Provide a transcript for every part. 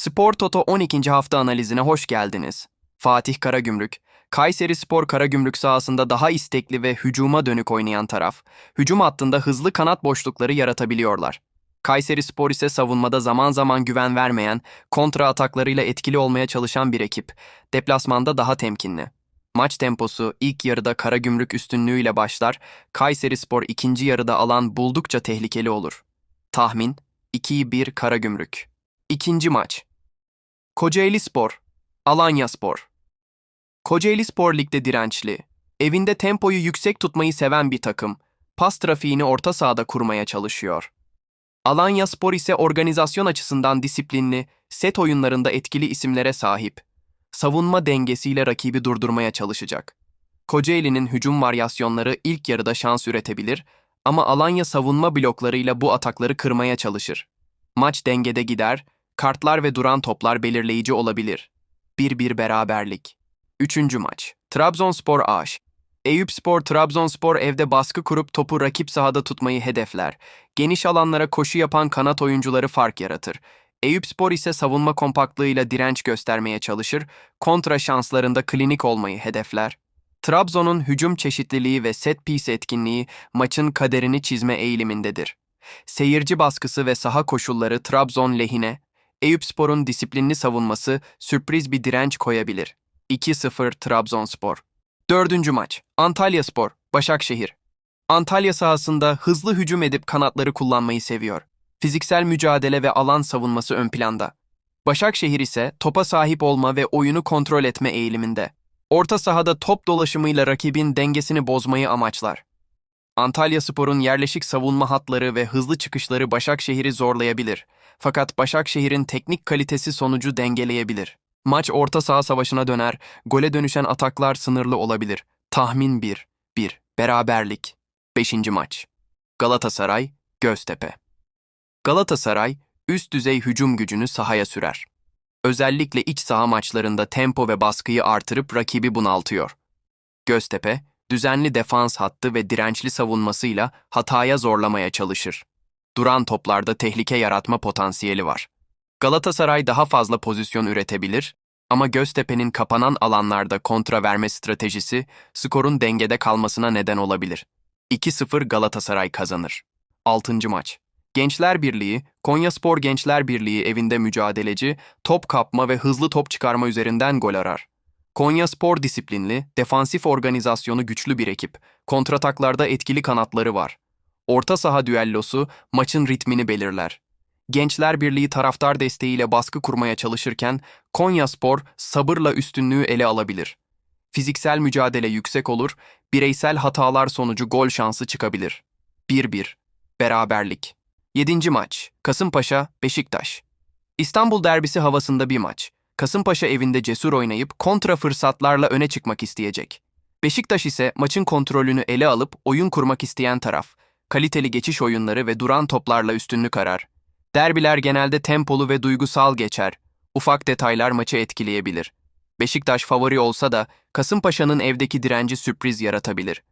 Spor Toto 12. hafta analizine hoş geldiniz. Fatih Karagümrük, Kayseri Spor Karagümrük sahasında daha istekli ve hücuma dönük oynayan taraf, hücum hattında hızlı kanat boşlukları yaratabiliyorlar. Kayseri Spor ise savunmada zaman zaman güven vermeyen, kontra ataklarıyla etkili olmaya çalışan bir ekip. Deplasmanda daha temkinli. Maç temposu ilk yarıda Karagümrük üstünlüğüyle başlar, Kayseri Spor ikinci yarıda alan buldukça tehlikeli olur. Tahmin 2-1 Karagümrük. İkinci maç. Kocaeli Spor, Alanya Spor. Kocaeli Spor ligde dirençli, evinde tempoyu yüksek tutmayı seven bir takım, pas trafiğini orta sahada kurmaya çalışıyor. Alanya Spor ise organizasyon açısından disiplinli, set oyunlarında etkili isimlere sahip. Savunma dengesiyle rakibi durdurmaya çalışacak. Kocaeli'nin hücum varyasyonları ilk yarıda şans üretebilir ama Alanya savunma bloklarıyla bu atakları kırmaya çalışır. Maç dengede gider, kartlar ve duran toplar belirleyici olabilir. 1-1 beraberlik. Üçüncü maç. Trabzonspor Aş. Eyüpspor Trabzonspor evde baskı kurup topu rakip sahada tutmayı hedefler. Geniş alanlara koşu yapan kanat oyuncuları fark yaratır. Eyüpspor ise savunma kompaktlığıyla direnç göstermeye çalışır, kontra şanslarında klinik olmayı hedefler. Trabzon'un hücum çeşitliliği ve set piece etkinliği maçın kaderini çizme eğilimindedir. Seyirci baskısı ve saha koşulları Trabzon lehine, Eyüpspor'un disiplinli savunması sürpriz bir direnç koyabilir. 2-0 Trabzonspor. Dördüncü maç. Antalya Spor, Başakşehir. Antalya sahasında hızlı hücum edip kanatları kullanmayı seviyor. Fiziksel mücadele ve alan savunması ön planda. Başakşehir ise topa sahip olma ve oyunu kontrol etme eğiliminde. Orta sahada top dolaşımıyla rakibin dengesini bozmayı amaçlar. Antalya Spor'un yerleşik savunma hatları ve hızlı çıkışları Başakşehir'i zorlayabilir. Fakat Başakşehir'in teknik kalitesi sonucu dengeleyebilir. Maç orta saha savaşına döner, gole dönüşen ataklar sınırlı olabilir. Tahmin 1, 1, beraberlik. 5. maç. Galatasaray, Göztepe. Galatasaray, üst düzey hücum gücünü sahaya sürer. Özellikle iç saha maçlarında tempo ve baskıyı artırıp rakibi bunaltıyor. Göztepe, düzenli defans hattı ve dirençli savunmasıyla hataya zorlamaya çalışır. Duran toplarda tehlike yaratma potansiyeli var. Galatasaray daha fazla pozisyon üretebilir ama Göztepe'nin kapanan alanlarda kontra verme stratejisi skorun dengede kalmasına neden olabilir. 2-0 Galatasaray kazanır. 6. maç. Gençler Birliği, Konyaspor Gençler Birliği evinde mücadeleci, top kapma ve hızlı top çıkarma üzerinden gol arar. Konyaspor disiplinli, defansif organizasyonu güçlü bir ekip. Kontrataklarda etkili kanatları var. Orta saha düellosu maçın ritmini belirler. Gençler Birliği taraftar desteğiyle baskı kurmaya çalışırken Konyaspor sabırla üstünlüğü ele alabilir. Fiziksel mücadele yüksek olur, bireysel hatalar sonucu gol şansı çıkabilir. 1-1 Beraberlik 7. maç Kasımpaşa Beşiktaş İstanbul derbisi havasında bir maç. Kasımpaşa evinde cesur oynayıp kontra fırsatlarla öne çıkmak isteyecek. Beşiktaş ise maçın kontrolünü ele alıp oyun kurmak isteyen taraf. Kaliteli geçiş oyunları ve duran toplarla üstünlük arar. Derbiler genelde tempolu ve duygusal geçer. Ufak detaylar maçı etkileyebilir. Beşiktaş favori olsa da Kasımpaşa'nın evdeki direnci sürpriz yaratabilir.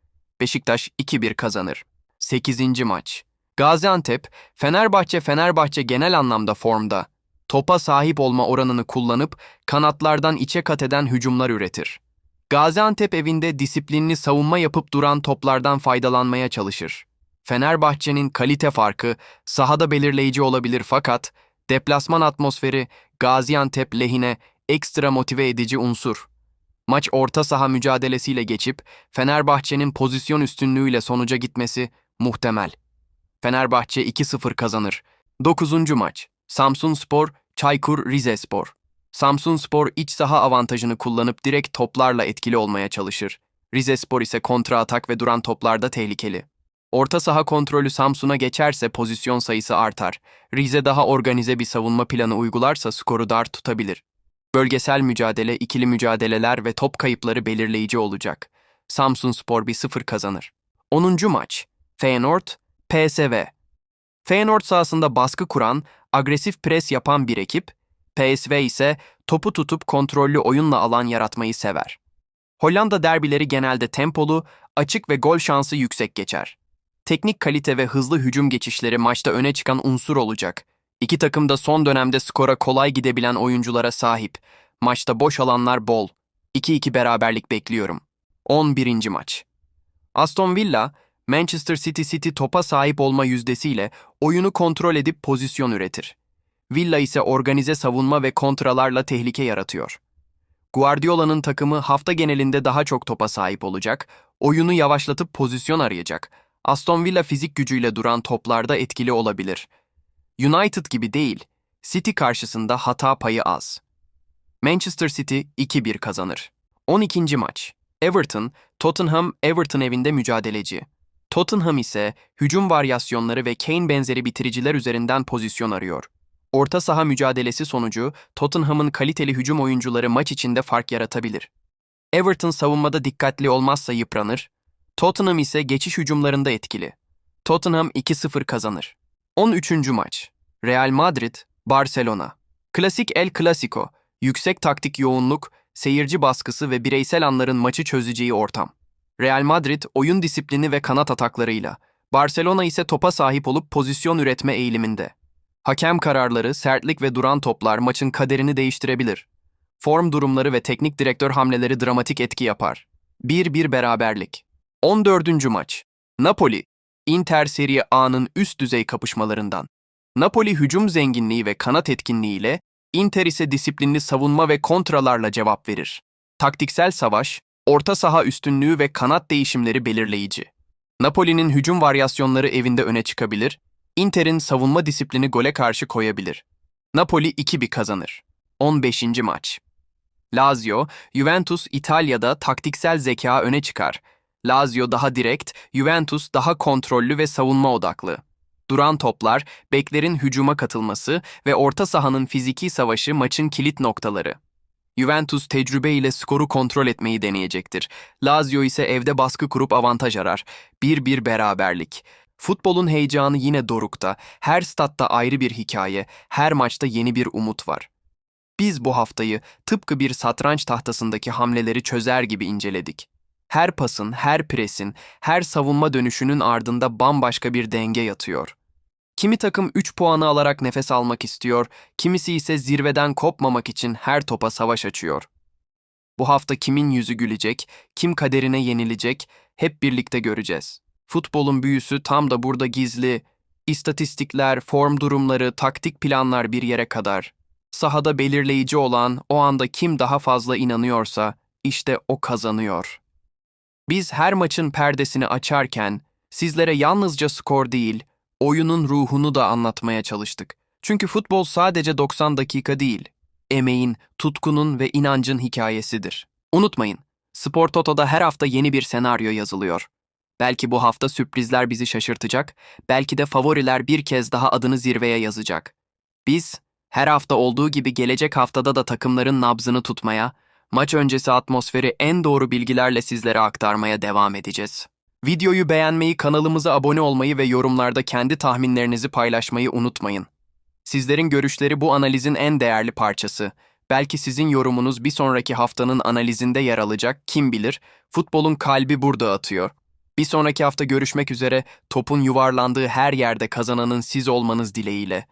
Beşiktaş 2-1 kazanır. 8. maç. Gaziantep, Fenerbahçe Fenerbahçe genel anlamda formda. Topa sahip olma oranını kullanıp kanatlardan içe kat eden hücumlar üretir. Gaziantep evinde disiplinli savunma yapıp duran toplardan faydalanmaya çalışır. Fenerbahçe'nin kalite farkı sahada belirleyici olabilir fakat deplasman atmosferi Gaziantep lehine ekstra motive edici unsur. Maç orta saha mücadelesiyle geçip Fenerbahçe'nin pozisyon üstünlüğüyle sonuca gitmesi muhtemel. Fenerbahçe 2-0 kazanır. 9. maç. Samsun Spor, Çaykur Rizespor. Samsun Spor iç saha avantajını kullanıp direkt toplarla etkili olmaya çalışır. Rizespor ise kontra atak ve duran toplarda tehlikeli. Orta saha kontrolü Samsun'a geçerse pozisyon sayısı artar. Rize daha organize bir savunma planı uygularsa skoru dar tutabilir. Bölgesel mücadele, ikili mücadeleler ve top kayıpları belirleyici olacak. Samsun Spor 1-0 kazanır. 10. maç. Feyenoord, PSV. Feyenoord sahasında baskı kuran, agresif pres yapan bir ekip, PSV ise topu tutup kontrollü oyunla alan yaratmayı sever. Hollanda derbileri genelde tempolu, açık ve gol şansı yüksek geçer. Teknik kalite ve hızlı hücum geçişleri maçta öne çıkan unsur olacak. İki takım da son dönemde skora kolay gidebilen oyunculara sahip. Maçta boş alanlar bol. 2-2 beraberlik bekliyorum. 11. maç. Aston Villa, Manchester City City topa sahip olma yüzdesiyle oyunu kontrol edip pozisyon üretir. Villa ise organize savunma ve kontralarla tehlike yaratıyor. Guardiola'nın takımı hafta genelinde daha çok topa sahip olacak, oyunu yavaşlatıp pozisyon arayacak. Aston Villa fizik gücüyle duran toplarda etkili olabilir. United gibi değil, City karşısında hata payı az. Manchester City 2-1 kazanır. 12. maç. Everton, Tottenham Everton evinde mücadeleci. Tottenham ise hücum varyasyonları ve Kane benzeri bitiriciler üzerinden pozisyon arıyor. Orta saha mücadelesi sonucu Tottenham'ın kaliteli hücum oyuncuları maç içinde fark yaratabilir. Everton savunmada dikkatli olmazsa yıpranır. Tottenham ise geçiş hücumlarında etkili. Tottenham 2-0 kazanır. 13. maç. Real Madrid, Barcelona. Klasik El Clasico, yüksek taktik yoğunluk, seyirci baskısı ve bireysel anların maçı çözeceği ortam. Real Madrid oyun disiplini ve kanat ataklarıyla, Barcelona ise topa sahip olup pozisyon üretme eğiliminde. Hakem kararları, sertlik ve duran toplar maçın kaderini değiştirebilir. Form durumları ve teknik direktör hamleleri dramatik etki yapar. 1-1 beraberlik. 14. maç. Napoli, Inter Serie A'nın üst düzey kapışmalarından. Napoli hücum zenginliği ve kanat etkinliğiyle, Inter ise disiplinli savunma ve kontralarla cevap verir. Taktiksel savaş, orta saha üstünlüğü ve kanat değişimleri belirleyici. Napoli'nin hücum varyasyonları evinde öne çıkabilir, Inter'in savunma disiplini gole karşı koyabilir. Napoli 2-1 kazanır. 15. maç. Lazio, Juventus İtalya'da taktiksel zeka öne çıkar. Lazio daha direkt, Juventus daha kontrollü ve savunma odaklı. Duran toplar, beklerin hücuma katılması ve orta sahanın fiziki savaşı maçın kilit noktaları. Juventus tecrübe ile skoru kontrol etmeyi deneyecektir. Lazio ise evde baskı kurup avantaj arar. 1-1 beraberlik. Futbolun heyecanı yine dorukta. Her statta ayrı bir hikaye, her maçta yeni bir umut var. Biz bu haftayı tıpkı bir satranç tahtasındaki hamleleri çözer gibi inceledik. Her pasın, her presin, her savunma dönüşünün ardında bambaşka bir denge yatıyor. Kimi takım 3 puanı alarak nefes almak istiyor, kimisi ise zirveden kopmamak için her topa savaş açıyor. Bu hafta kimin yüzü gülecek, kim kaderine yenilecek, hep birlikte göreceğiz. Futbolun büyüsü tam da burada gizli. İstatistikler, form durumları, taktik planlar bir yere kadar. Sahada belirleyici olan o anda kim daha fazla inanıyorsa işte o kazanıyor. Biz her maçın perdesini açarken sizlere yalnızca skor değil, oyunun ruhunu da anlatmaya çalıştık. Çünkü futbol sadece 90 dakika değil, emeğin, tutkunun ve inancın hikayesidir. Unutmayın, Spor Toto'da her hafta yeni bir senaryo yazılıyor. Belki bu hafta sürprizler bizi şaşırtacak, belki de favoriler bir kez daha adını zirveye yazacak. Biz, her hafta olduğu gibi gelecek haftada da takımların nabzını tutmaya, maç öncesi atmosferi en doğru bilgilerle sizlere aktarmaya devam edeceğiz. Videoyu beğenmeyi, kanalımıza abone olmayı ve yorumlarda kendi tahminlerinizi paylaşmayı unutmayın. Sizlerin görüşleri bu analizin en değerli parçası. Belki sizin yorumunuz bir sonraki haftanın analizinde yer alacak, kim bilir, futbolun kalbi burada atıyor. Bir sonraki hafta görüşmek üzere, topun yuvarlandığı her yerde kazananın siz olmanız dileğiyle.